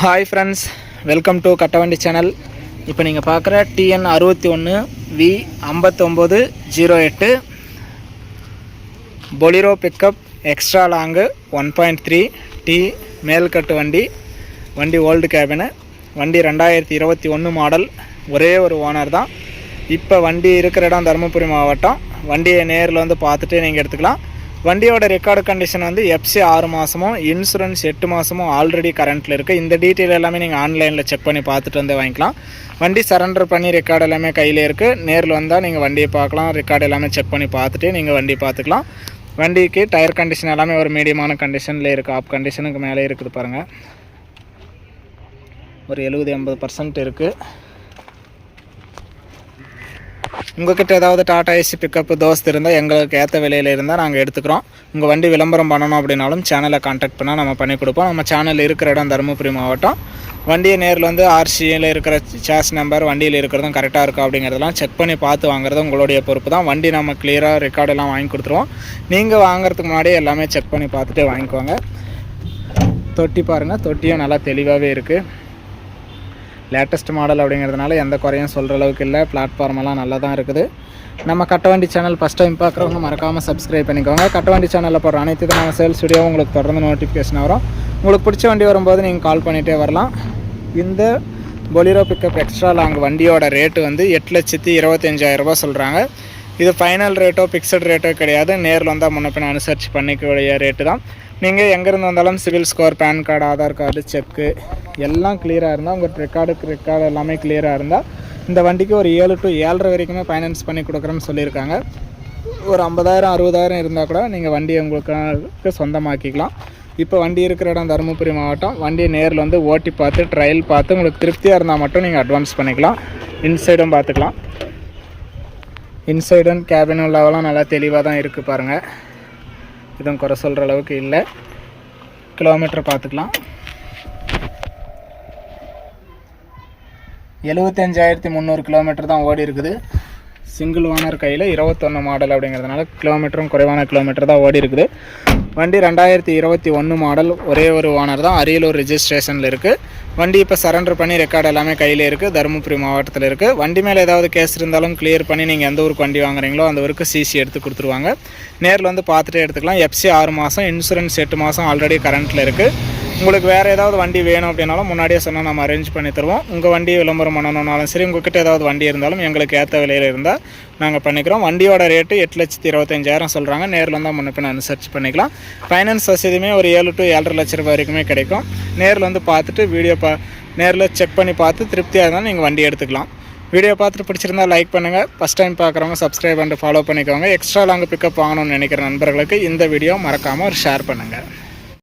Hi friends welcome to Kattavandi channel இப்போ நீங்கள் பார்க்குற டிஎன் அறுபத்தி ஒன்று வி ஐம்பத்தொம்போது ஜீரோ எட்டு Bolero pickup extra long one point three T மேல்கட்டு வண்டி வண்டி ஓல்டு கேபினு வண்டி ரெண்டாயிரத்தி இருபத்தி ஒன்று மாடல் ஒரே ஒரு ஓனர் தான். இப்போ வண்டி இருக்கிற இடம் தருமபுரி மாவட்டம். வண்டியை நேரில் வந்து பார்த்துட்டு நீங்கள் எடுத்துக்கலாம். வண்டியோட ரெக்கார்டு கண்டிஷன் வந்து எஃப்சி ஆறு மாதமும் இன்சூரன்ஸ் எட்டு மாதமும் ஆல்ரெடி கரண்ட்டில் இருக்குது இந்த டீட்டெயில் எல்லாமே நீங்கள் ஆன்லைனில் செக் பண்ணி பார்த்துட்டு வந்து வாங்கிக்கலாம். வண்டி சரண்டர் பண்ணி ரெக்கார்டு எல்லாமே கையில் இருக்குது நேரில் வந்தால் நீங்கள் வண்டியை பார்க்கலாம். ரெக்கார்டு எல்லாமே செக் பண்ணி பார்த்துட்டு நீங்கள் வண்டி பார்த்துக்கலாம். வண்டிக்கு டயர் கண்டிஷன் எல்லாமே ஒரு மீடியமான கண்டிஷனில் இருக்குது ஆப் கண்டிஷனுக்கு மேலே இருக்குது பாருங்கள் ஒரு எழுபது எண்பது பர்சன்ட் இருக்குது உங்ககிட்ட ஏதாவது டாடா ஏசி பிக்கப் தோஸ்து இருந்தால் எங்களுக்கு ஏற்ற விலையில் இருந்தால் நாங்கள் எடுத்துக்கிறோம். உங்கள் வண்டி விளம்பரம் பண்ணணும் அப்படின்னாலும் சேனலை காண்டாக்ட் பண்ணால் நம்ம பண்ணி கொடுப்போம். நம்ம சேனல் இருக்கிற இடம் தருமபுரி மாவட்டம். வண்டியை நேரில் வந்து ஆர்சியில் இருக்கிற சேஸ் நம்பர் வண்டியில் இருக்கிறதும் கரெக்டாக இருக்கா அப்படிங்கிறதெல்லாம் செக் பண்ணி பார்த்து வாங்குறது உங்களுடைய பொறுப்பு தான். வண்டி நம்ம கிளியராக ரெக்கார்டெல்லாம் வாங்கி கொடுத்துருவோம். நீங்கள் வாங்குறதுக்கு முன்னாடியே எல்லாமே செக் பண்ணி பார்த்துட்டு வாங்கிக்கோங்க. தொட்டி பாருங்கள் தொட்டியும் நல்லா தெளிவாகவே இருக்குது லேட்டஸ்ட் மாடல் அப்படிங்கிறதுனால எந்த குறையும் சொல்கிற அளவுக்கு இல்லை. பிளாட்ஃபார்மெல்லாம் நல்லா தான் இருக்குது. நம்ம கட்டவண்டி சேனல் ஃபஸ்ட் டைம் பார்க்குறவங்க மறக்காமல் சப்ஸ்கிரைப் பண்ணிக்கோங்க. கட்டவண்டி சேனலில் போடுற அனைத்து விதமான சேல்ஸ் வீடியோ உங்களுக்கு தொடர்ந்து நோட்டிஃபிகேஷன் வரும். உங்களுக்கு பிடிச்ச வண்டி வரும்போது நீங்கள் கால் பண்ணிகிட்டே வரலாம். இந்த பொலிரோ பிக்கப் எக்ஸ்ட்ரா லாங் வண்டியோட ரேட்டு வந்து எட்டு லட்சத்தி இருபத்தஞ்சாயிரரூபா சொல்கிறாங்க இது ஃபைனல் ரேட்டோ ஃபிக்ஸட் ரேட்டோ கிடையாது. நேரில் வந்தால் முன்ன பின்ன அனுசரித்து பண்ணிக்கக்கூடிய ரேட்டு தான். நீங்கள் எங்கேருந்து வந்தாலும் CIBIL score PAN card Aadhaar card cheque எல்லாம் கிளியராக இருந்தால் உங்கள் ரெக்கார்டுக்கு ரெக்கார்டு எல்லாமே கிளியராக இருந்தால் இந்த வண்டிக்கு ஒரு ஏழு டு ஏழரை வரைக்குமே ஃபைனான்ஸ் பண்ணி கொடுக்குறேன்னு சொல்லியிருக்காங்க. ஒரு ஐம்பதாயிரம் அறுபதாயிரம் இருந்தால் கூட நீங்கள் வண்டியை உங்களுக்கு சொந்தமாக்கிக்கலாம். இப்போ வண்டி இருக்கிற இடம் தருமபுரி மாவட்டம். வண்டியை நேரில் வந்து ஓட்டி பார்த்து ட்ரையல் பார்த்து உங்களுக்கு திருப்தியாக இருந்தால் மட்டும் நீங்கள் அட்வான்ஸ் பண்ணிக்கலாம். இன்சைடும் பார்த்துக்கலாம். இன்சைடும் கேபினும் லெவலாம் நல்லா தெளிவாக தான் இருக்குது பாருங்கள் எதுவும் குறை சொல்கிற அளவுக்கு இல்லை. கிலோமீட்டர் பார்த்துக்கலாம். எழுபத்தஞ்சாயிரத்தி முந்நூறு கிலோமீட்டர் தான் ஓடி இருக்குது. சிங்கிள் ஓனர் கையில் இருபத்தொன்று மாடல் அப்படிங்கிறதுனால கிலோமீட்டரும் குறைவான கிலோமீட்டர் தான் ஓடி இருக்குது. வண்டி ரெண்டாயிரத்தி இருபத்தி ஒன்று மாடல் ஒரே ஒரு ஓனர் தான். அரியலூர் ரிஜிஸ்ட்ரேஷனில் இருக்குது வண்டி இப்போ சரண்டர் பண்ணி ரெக்கார்டு எல்லாமே கையில் இருக்குது தருமபுரி மாவட்டத்தில் இருக்குது வண்டி மேலே ஏதாவது கேஸ் இருந்தாலும் கிளியர் பண்ணி நீங்கள் எந்த ஊருக்கு வண்டி வாங்குறீங்களோ அந்த ஊருக்கு சிசி எடுத்து கொடுத்துருவாங்க. நேரில் வந்து பார்த்துட்டே எடுத்துக்கலாம். எஃப்சி ஆறு மாதம் இன்சூரன்ஸ் எட்டு மாதம் ஆல்ரெடி கரண்ட்டில் இருக்குது உங்களுக்கு வேறு ஏதாவது வண்டி வேணும் அப்படின்னாலும் முன்னாடியே சொன்னால் நம்ம அரேஞ்ச் பண்ணி தருவோம். உங்கள் வண்டி விளம்பரம் பண்ணணுன்னாலும் சரி உங்கள்கிட்ட ஏதாவது வண்டி இருந்தாலும் எங்களுக்கு ஏற்ற விலையில் இருந்தால் நாங்கள் பண்ணிக்கிறோம். வண்டியோட ரேட்டு எட்டு லட்சத்தி இருபத்தஞ்சாயிரம் சொல்கிறாங்க நேரில் வந்தால் முன்னப்பின் அனுசரிச்சு பண்ணிக்கலாம். ஃபைனான்ஸ் வசதியுமே ஒரு ஏழு டு ஏழரை லட்ச ரூபாய் வரைக்குமே கிடைக்கும். நேரில் வந்து பார்த்துட்டு வீடியோ பா நேரில் செக் பண்ணி பார்த்து திருப்தியாக இருந்தாலும் நீங்கள் வண்டி எடுத்துக்கலாம். வீடியோ பார்த்துட்டு பிடிச்சிருந்தா லைக் பண்ணுங்கள் ஃபஸ்ட் டைம் பார்க்குறவங்க சப்ஸ்கிரைப் பண்ணிட்டு ஃபாலோ பண்ணிக்கோங்க. எக்ஸ்ட்ரா லாங் பிக்கப் வாங்கணும்னு நினைக்கிற நண்பர்களுக்கு இந்த வீடியோ மறக்காமல் ஒரு ஷேர் பண்ணுங்கள்